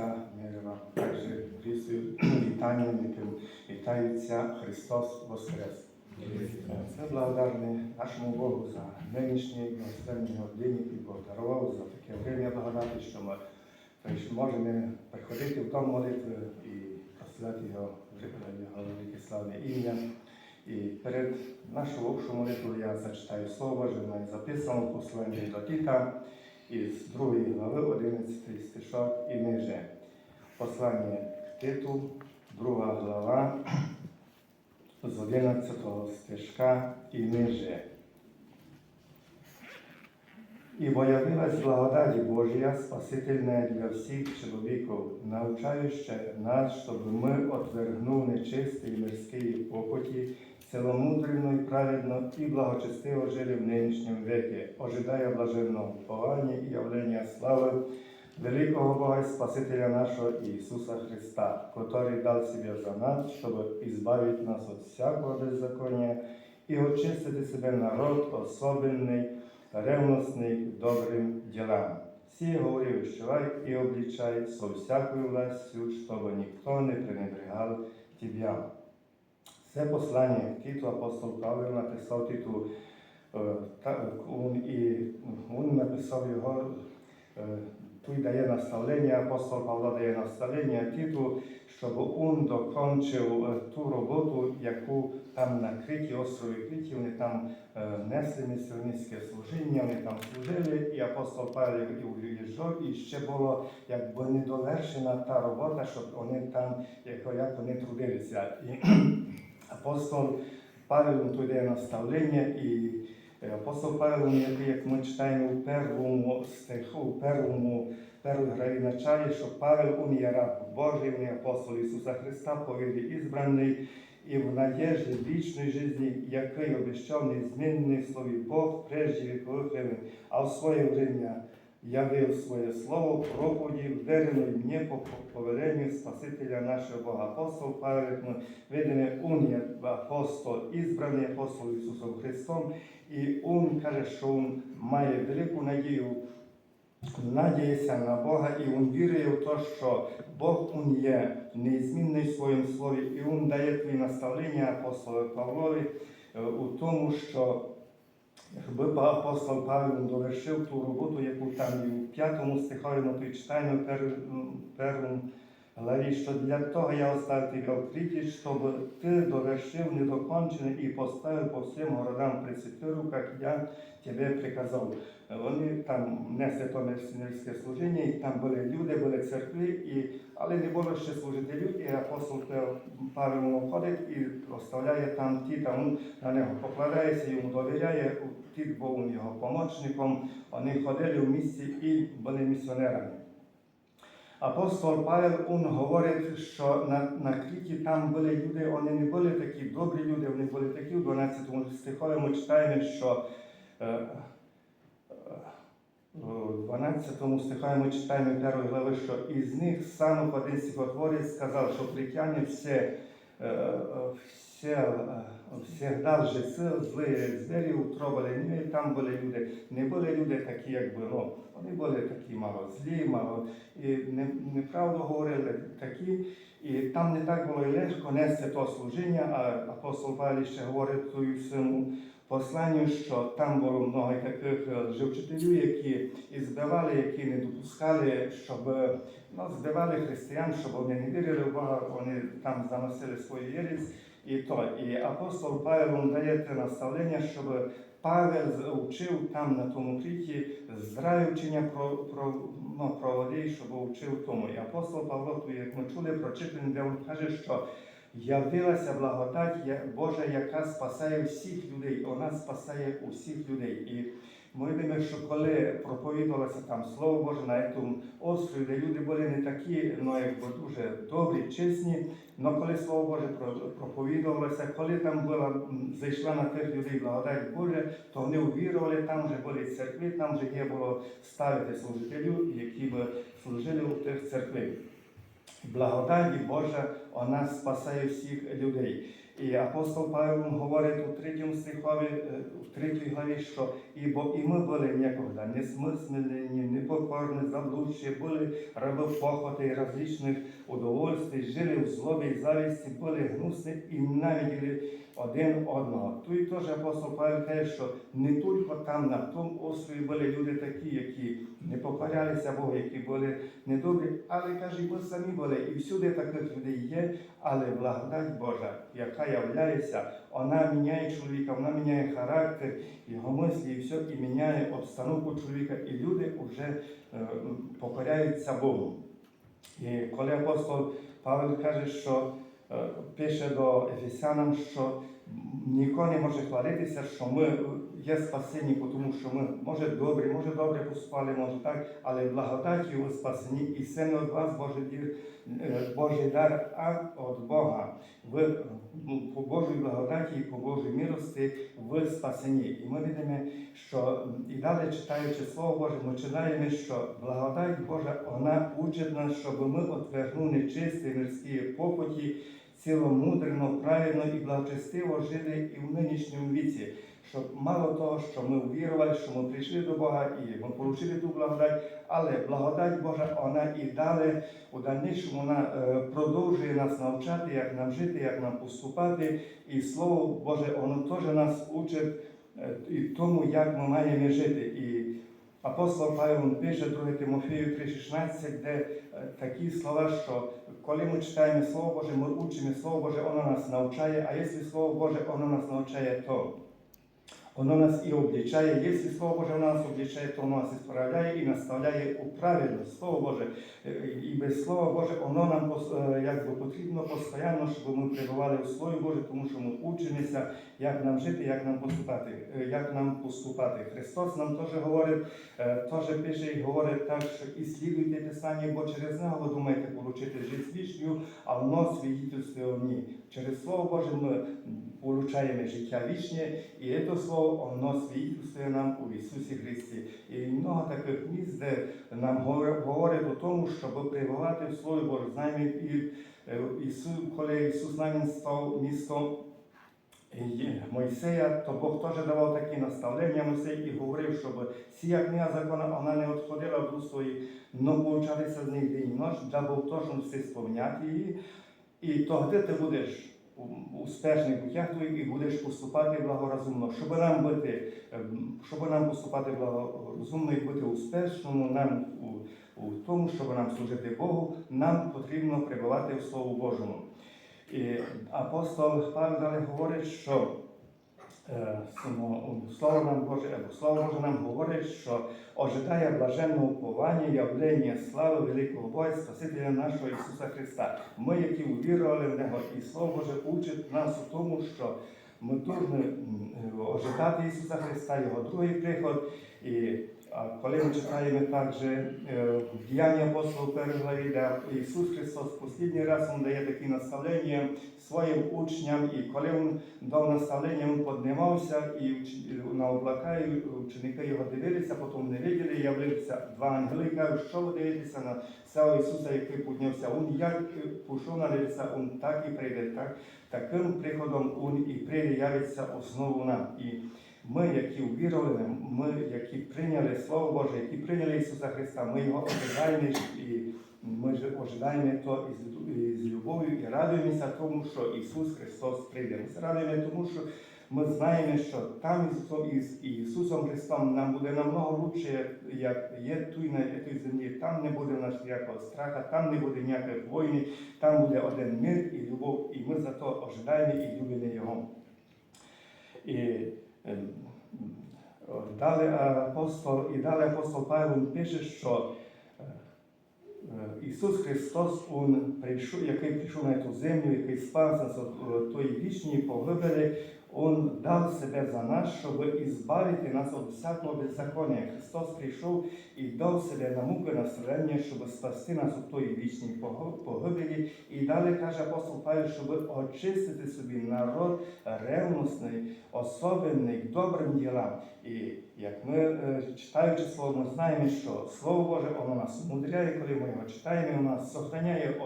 Христа мирова. Також різою вітанням, яким вітається Христос Воскрес. Це благодарне нашому Богу за нинішній благословенні годині і подарував за таке время благодати, що ми можемо приходити в дом молитви і прославляти його його велике славне ім'я. І перед нашою общою молитвою я зачитаю слово Боже, воно записано в посланні до Тіта із 2 глави 11 стишок і ниже. Послання Титу, 2 глава, з 11 стишка і ниже. Ибо явилась благодать Божия, спасительная для всіх чоловіків, навчаюча нас, щоб ми, отвергнув нечисті і мирські похоті, ціломудрено і праведно і благочестиво жили в нинішньому векі, ожидая блаженного повання і явлення слави великого Бога і Спасителя нашого Ісуса Христа, который дал себе за нас, щоб избавить нас від всякого беззаконня і очистити себе народ особенний, ревностний добрим ділам. Всі говорив, вщувай і обличай со всякою властю, щоб ніхто не пренебрегав Тебя. Це послання Титу апостол Павло написав Титу, він написав його, тут дає наставлення, апостол Павло дає наставлення Титу, щоб він докончив ту роботу, яку там на Криті, острові Криті, вони там несли місіонерське служіння, вони там служили, і апостол Павло і уїжджав, і ще було якби недовершена та робота, щоб вони там, як вони трудилися. Апостол Павел тут дає наставлення, і е, апостол Павел, як, ми читаємо у першому стиху, у першому першій началі, що Павел он є раб Божий, він є апостол Ісуса Христа, по вірі ізбраний, і в надежді вічної житті, який обіщав незмінний слові Бог прежде вікових а в своє время явив своє слово проповіді, ввереної мені по повеленню Спасителя нашого Бога. Апостол Павел, видимо, он є апостол, ізбраний апостол Ісусом Христом, і він каже, що він має велику надію надіється на Бога і він вірує в те, що Бог він є неізмінний в своєму слові, і він дає твої наставлення апостолу Павлові е, у тому, що якби апостол Павел довершив ту роботу, яку там і в п'ятому стихові ми тут читаємо пер- першому главі, що для того я оставив тебе відкриті, щоб ти довершив недокончене і поставив по всім городам пресвітеру, як я тебе приказав. Вони там несли то місіонерське служіння, і там були люди, були церкви, і, але не було ще служителів, і апостол Павел входить і оставляє там ті, там на нього покладається, йому довіряє, ті був його помічником, вони ходили в місті і були місіонерами. Апостол Павел он говорить, що на, на Кріті там були люди, вони не були такі добрі люди, вони були такі в 12 стихові. Ми читаємо, що е, е, у 12 стихові ми читаємо 1 глави, що із них сам один стихотворець сказав, що критяни все, е, е, все, е, всегда же зли звері утробили, ну, там були люди, не були люди такі, якби, ну, вони були такі мало злі, мало і не, неправду говорили такі. І там не так було і легко нести то служіння, а апостол Павло ще говорить у своєму посланню, що там було много таких лжевчителів, які і збивали, які не допускали, щоб ну, збивали християн, щоб вони не вірили в Бога, вони там заносили свою єресь. І то, і апостол Павел дає те наставлення, щоб Павел вчив там на тому кріті здраві вчення про, про, ну, про людей, щоб вчив тому. І апостол Павло, тут, як ми чули, прочитаний, де він каже, що явилася благодать Божа, яка спасає всіх людей, вона спасає усіх людей. І ми видимо, що коли проповідувалося там Слово Боже на цьому острові, де люди були не такі, ну якби дуже добрі, чесні, але коли Слово Боже проповідувалося, коли там була, зайшла на тих людей благодать Божа, то вони увірували, там вже були церкви, там вже є було ставити служителів, які б служили у тих церквах. Благодаті Божа, вона спасає всіх людей. І апостол Павло говорить у третьому стихові, е, в третій главі, що і, і ми були некогда несмислені, непокорні, заблудші, були раби похоти і различних удовольствий, жили в злобі і завісті, були гнусні і ненавиділи один одного. Тут теж апостол Павло каже, що не тільки там на тому острові були люди такі, які не покорялися Богу, які були недобрі, але каже, ми самі були. І всюди таких людей є, але благодать Божа, яка являється, вона міняє чоловіка, вона міняє характер, його мислі, і все, і міняє обстановку чоловіка, і люди вже е, покоряються Богу. І коли апостол Павло каже, що е, пише до Ефесянам, що ніхто не може хвалитися, що ми є спасені, тому що ми може добрі, може добре поступали, може так, але благодаті ви спасені, і це не від вас Божий дір, е, Божий дар, а від Бога. Ну, по Божій благодаті і по Божій милості ви спасені. І ми бачимо, що і далі читаючи Слово Боже, ми читаємо, що благодать Божа вона учить нас, щоб ми отвернули нечисті мирські похоті, ціломудрено, правильно і благочестиво жили і в нинішньому віці. Щоб мало того, що ми увірували, що ми прийшли до Бога і ми отримали ту благодать, але благодать Божа, вона і далі у дальнішому вона е, продовжує нас навчати, як нам жити, як нам поступати. І Слово Боже, воно теж нас учить е, і тому, як ми маємо жити. І апостол Павел пише 2 Тимофію 3,16, де е, такі слова, що коли ми читаємо Слово Боже, ми учимо Слово Боже, воно нас навчає, а якщо Слово Боже, воно нас навчає, то Воно нас і облічає, якщо Слово Боже нас облічає, то воно нас і справляє і наставляє у правильно. Слово Боже. Е, І без Слова Боже, воно нам е, якби потрібно постійно, щоб ми перебували у Слові Боже, тому що ми учимося, як нам жити, як нам поступати. е, Як нам поступати. Христос нам теж говорить, теж пише і говорить так, що і слідуйте Писання, бо через нього ви думаєте отримати життя вічну, а воно свідчить в ній. Через Слово Боже ми получаємо життя вічне, і це слово воно свідчує нам у Ісусі Христі. І много таких місць, де нам говор- говорить о тому, щоб перебувати в Слові Боже. Знаємо, і е, Ісус, коли Ісус нам став містом Мойсея, то Бог теж давав такі наставлення Мойсею і говорив, щоб сія книга закона вона не відходила в дух но получалися з них день і ніч, да Бог все сповняти її. І тоді ти будеш у- успешний путях твоїх і будеш поступати благорозумно. Щоб нам бути, ем, щоб нам поступати благорозумно і бути успішному, нам у, у тому, щоб нам служити Богу, нам потрібно перебувати в Слову Божому. І апостол Павел далі говорить, що Слово нам Боже, або Слово Боже нам говорить, що ожидає блаженного уповання, явлення слави великого Бога, Спасителя нашого Ісуса Христа. Ми, які увірували в Нього, і Слово Боже учить нас у тому, що ми повинні ожидати Ісуса Христа, Його другий приход. І а коли ми читаємо також е, в діянні апостолів першої главі, де Ісус Христос останній раз Він дає такі наставлення своїм учням, і коли Він дав наставлення, Він піднімався і на облака, і ученики його дивилися, потім не виділи, явилися два ангели, кажуть, що ви дивитеся на цього Ісуса, який піднявся. Він як пішов на небеса, Він так і прийде. Так? Таким приходом Він і прийде явиться основу нам. І ми, які увірували, ми, які прийняли Слово Боже, які прийняли Ісуса Христа, ми його ожидаємо і ми ж ожидаємо то із, із любов'ю і радуємося тому, що Ісус Христос прийде. Ми радуємо тому, що ми знаємо, що там із, Ісусом Христом нам буде намного лучше, як є тут на цій землі. Там не буде нас ніякого страха, там не буде ніякої війни, там буде один мир і любов, і ми за то ожидаємо і любимо Його. І далі апостол, і далі апостол Павел пише, що е, е, Ісус Христос, який прийшов на цю землю, який спався з тої вічні погибелі, Он дав себе за нас, щоб ізбавити нас від всякого беззаконня. Христос прийшов і дав себе на муки на страдання, щоб спасти нас від тої вічної пого- погибелі. І далі каже апостол Павло, щоб очистити собі народ ревностний, особенний, добрим ділам. І як ми е, читаючи слово, ми знаємо, що Слово Боже, воно нас умудряє, коли ми його читаємо, воно нас сохраняє від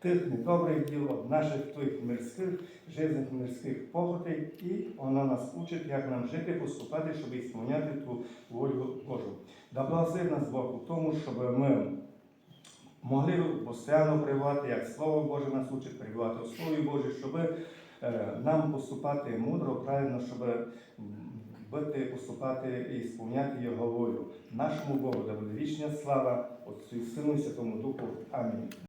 тих недобрих від наших тих мирських, жизних мирських похотей, і воно нас учить, як нам жити, поступати, щоб ісполняти ту волю Божу. Да благословить нас Бог у тому, щоб ми могли постійно привати, як Слово Боже нас учить, привати у Слові Боже, щоб е, нам поступати мудро, правильно, щоб бути, поступати і сповняти Його волю. Нашому Богу да буде вічна слава, Отцю і Сину і Святому Духу. Амінь.